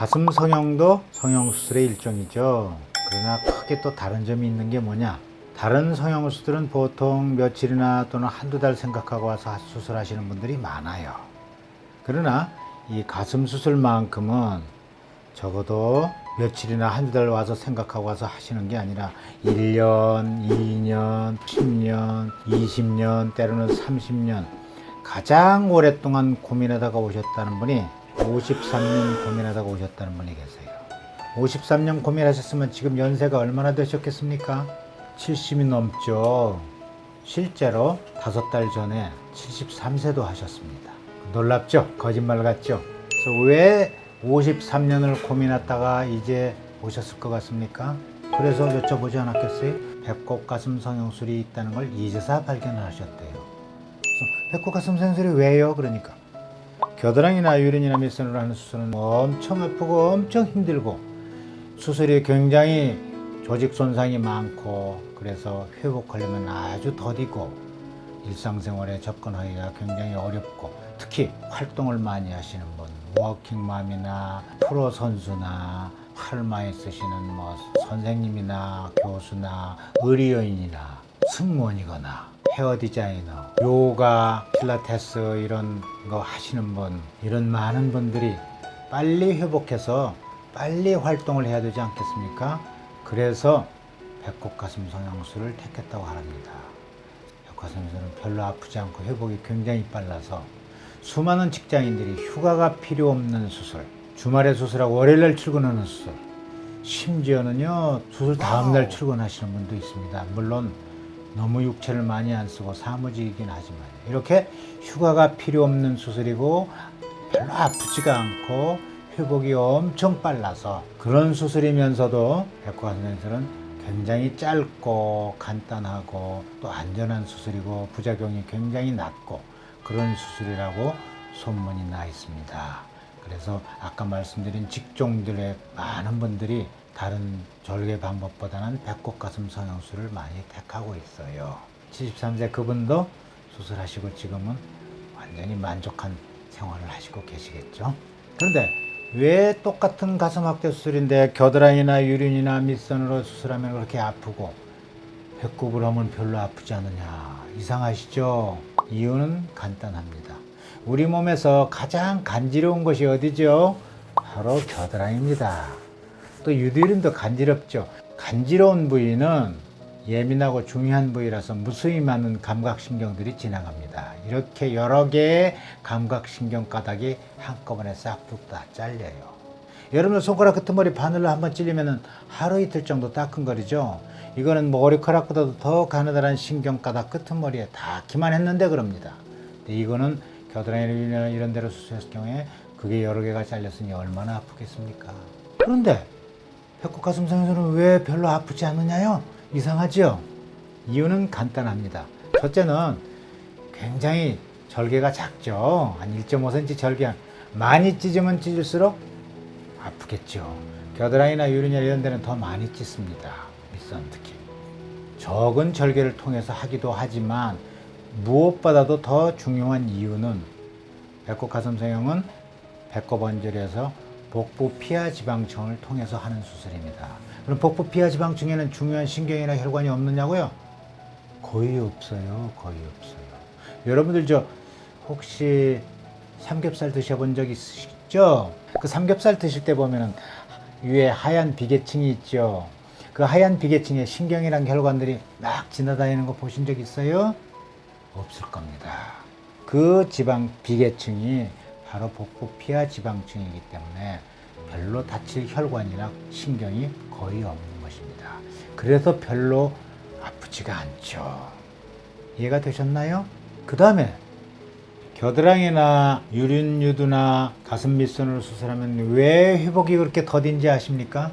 가슴 성형도 성형수술의 일종이죠. 그러나 크게 또 다른 점이 있는 게 뭐냐? 다른 성형수술은 보통 며칠이나 또는 한두 달 생각하고 와서 수술하시는 분들이 많아요. 그러나 이 가슴 수술만큼은 적어도 며칠이나 한두 달 와서 생각하고 와서 하시는 게 아니라 1년, 2년, 10년, 20년, 때로는 30년 가장 오랫동안 고민하다가 오셨다는 분이 53년 고민하다가 오셨다는 분이 계세요. 53년 고민하셨으면 지금 연세가 얼마나 되셨겠습니까? 70이 넘죠. 실제로 다섯 달 전에 73세도 하셨습니다. 놀랍죠? 거짓말 같죠? 그래서 왜 53년을 고민했다가 이제 오셨을 것 같습니까? 그래서 여쭤보지 않았겠어요? 배꼽 가슴 성형술이 있다는 걸 이제서 발견을 하셨대요. 그래서 배꼽 가슴 성형술이 왜요? 그러니까 겨드랑이나 유린이나 밑선으로 하는 수술은 엄청 아프고 엄청 힘들고 수술이 굉장히 조직 손상이 많고 그래서 회복하려면 아주 더디고 일상생활에 접근하기가 굉장히 어렵고 특히 활동을 많이 하시는 분 워킹맘이나 프로 선수나 팔 많이 쓰시는 뭐 선생님이나 교수나 의료인이나 승무원이거나 헤어 디자이너, 요가, 필라테스 이런 거 하시는 분 이런 많은 분들이 빨리 회복해서 빨리 활동을 해야 되지 않겠습니까? 그래서 배꼽 가슴 성형술을 택했다고 합니다. 배꼽 가슴 성형술은 별로 아프지 않고 회복이 굉장히 빨라서 수많은 직장인들이 휴가가 필요 없는 수술, 주말에 수술하고 월요일날 출근하는 수술, 심지어는요 수술 다음날 출근하시는 분도 있습니다. 물론 너무 육체를 많이 안 쓰고 사무직이긴 하지만 이렇게 휴가가 필요 없는 수술이고 별로 아프지가 않고 회복이 엄청 빨라서 그런 수술이면서도 배꼽가슴 수술은 굉장히 짧고 간단하고 또 안전한 수술이고 부작용이 굉장히 낮고 그런 수술이라고 소문이 나 있습니다. 그래서 아까 말씀드린 직종들의 많은 분들이 다른 절개 방법보다는 배꼽 가슴 성형술을 많이 택하고 있어요. 73세 그분도 수술하시고 지금은 완전히 만족한 생활을 하시고 계시겠죠. 그런데 왜 똑같은 가슴 확대 수술인데 겨드랑이나 유린이나 밑선으로 수술하면 그렇게 아프고 배꼽을 하면 별로 아프지 않느냐 이상하시죠? 이유는 간단합니다. 우리 몸에서 가장 간지러운 것이 어디죠? 바로 겨드랑이입니다. 또 유두린도 간지럽죠. 간지러운 부위는 예민하고 중요한 부위라서 무수히 많은 감각신경들이 지나갑니다. 이렇게 여러 개의 감각신경 가닥이 한꺼번에 싹둑 다 잘려요. 여러분 손가락 끝머리 바늘로 한번 찔리면 하루 이틀 정도 따끔거리죠. 이거는 뭐 머리카락보다도 더 가느다란 신경 가닥 끝머리에 다 기만했는데 그럽니다. 근데 이거는 겨드랑이나 이런 데로 수술했을 경우에 그게 여러 개가 잘렸으니 얼마나 아프겠습니까? 그런데 성형술은 왜 별로 아프지 않느냐요? 이상하죠? 이유는 간단합니다. 첫째는 굉장히 절개가 작죠. 한 1.5cm 절개. 많이 찢으면 찢을수록 아프겠죠. 겨드랑이나 유리냐 이런 데는 더 많이 찢습니다. 밑선 특히. 적은 절개를 통해서 하기도 하지만 무엇보다도 더 중요한 이유는 배꼽 가슴 성형은 배꼽 언저리에서 복부 피하 지방층을 통해서 하는 수술입니다. 그럼 복부 피하 지방층에는 중요한 신경이나 혈관이 없느냐고요? 거의 없어요. 거의 없어요. 여러분들 저 혹시 삼겹살 드셔본 적 있으시죠? 그 삼겹살 드실 때 보면은 위에 하얀 비계층이 있죠. 그 하얀 비계층에 신경이랑 혈관들이 막 지나다니는 거 보신 적 있어요? 없을 겁니다. 그 지방 비계층이 바로 복부 피하 지방층이기 때문에 별로 다칠 혈관이나 신경이 거의 없는 것입니다. 그래서 별로 아프지가 않죠. 이해가 되셨나요? 그 다음에 겨드랑이나 유린유두나 가슴 밑선으로 수술하면 왜 회복이 그렇게 더딘지 아십니까?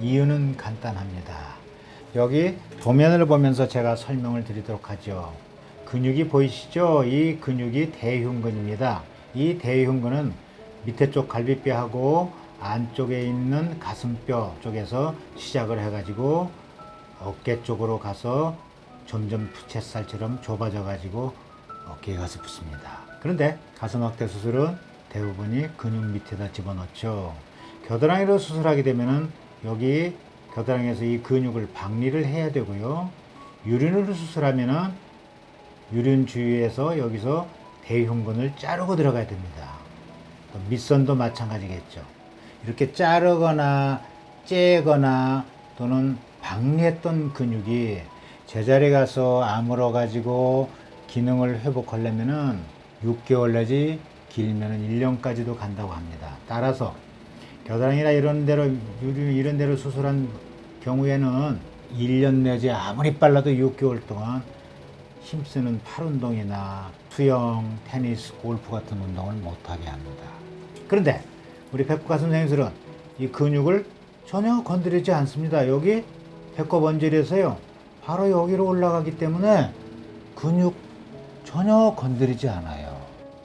이유는 간단합니다. 여기 도면을 보면서 제가 설명을 드리도록 하죠. 근육이 보이시죠? 이 근육이 대흉근입니다. 이 대흉근은 밑에 쪽 갈비뼈하고 안쪽에 있는 가슴뼈 쪽에서 시작을 해가지고 어깨 쪽으로 가서 점점 부채살처럼 좁아져 가지고 어깨에 가서 붙습니다. 그런데 가슴 확대 수술은 대부분이 근육 밑에다 집어넣죠. 겨드랑이로 수술하게 되면은 여기 겨드랑이에서 이 근육을 박리를 해야 되고요. 유륜으로 수술하면은 유륜 주위에서 여기서 대흉근을 자르고 들어가야 됩니다. 또 밑선도 마찬가지겠죠. 이렇게 자르거나 째거나 또는 박리했던 근육이 제자리에 가서 아물어 가지고 기능을 회복하려면은 6개월 내지 길면은 1년까지도 간다고 합니다. 따라서 겨드랑이나 이런 데로 이런 데로 수술한 경우에는 1년 내지 아무리 빨라도 6개월 동안 힘쓰는 팔 운동이나 수영, 테니스, 골프 같은 운동을 못하게 합니다. 그런데 우리 가슴 생술은 이 근육을 전혀 건드리지 않습니다. 여기 배꼽 언질에서요. 바로 여기로 올라가기 때문에 근육 전혀 건드리지 않아요.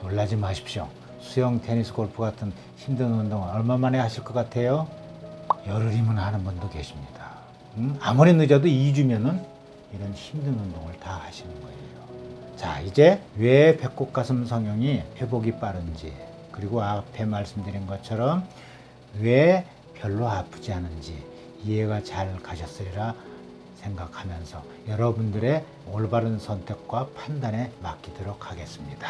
놀라지 마십시오. 수영, 테니스, 골프 같은 힘든 운동을 얼마 만에 하실 것 같아요? 열흘이면 하는 분도 계십니다. 음? 아무리 늦어도 2주면은 이런 힘든 운동을 다 하시는 거예요. 자, 이제 왜 배꼽 가슴 성형이 회복이 빠른지, 그리고 앞에 말씀드린 것처럼 왜 별로 아프지 않은지 이해가 잘 가셨으리라 생각하면서 여러분들의 올바른 선택과 판단에 맡기도록 하겠습니다.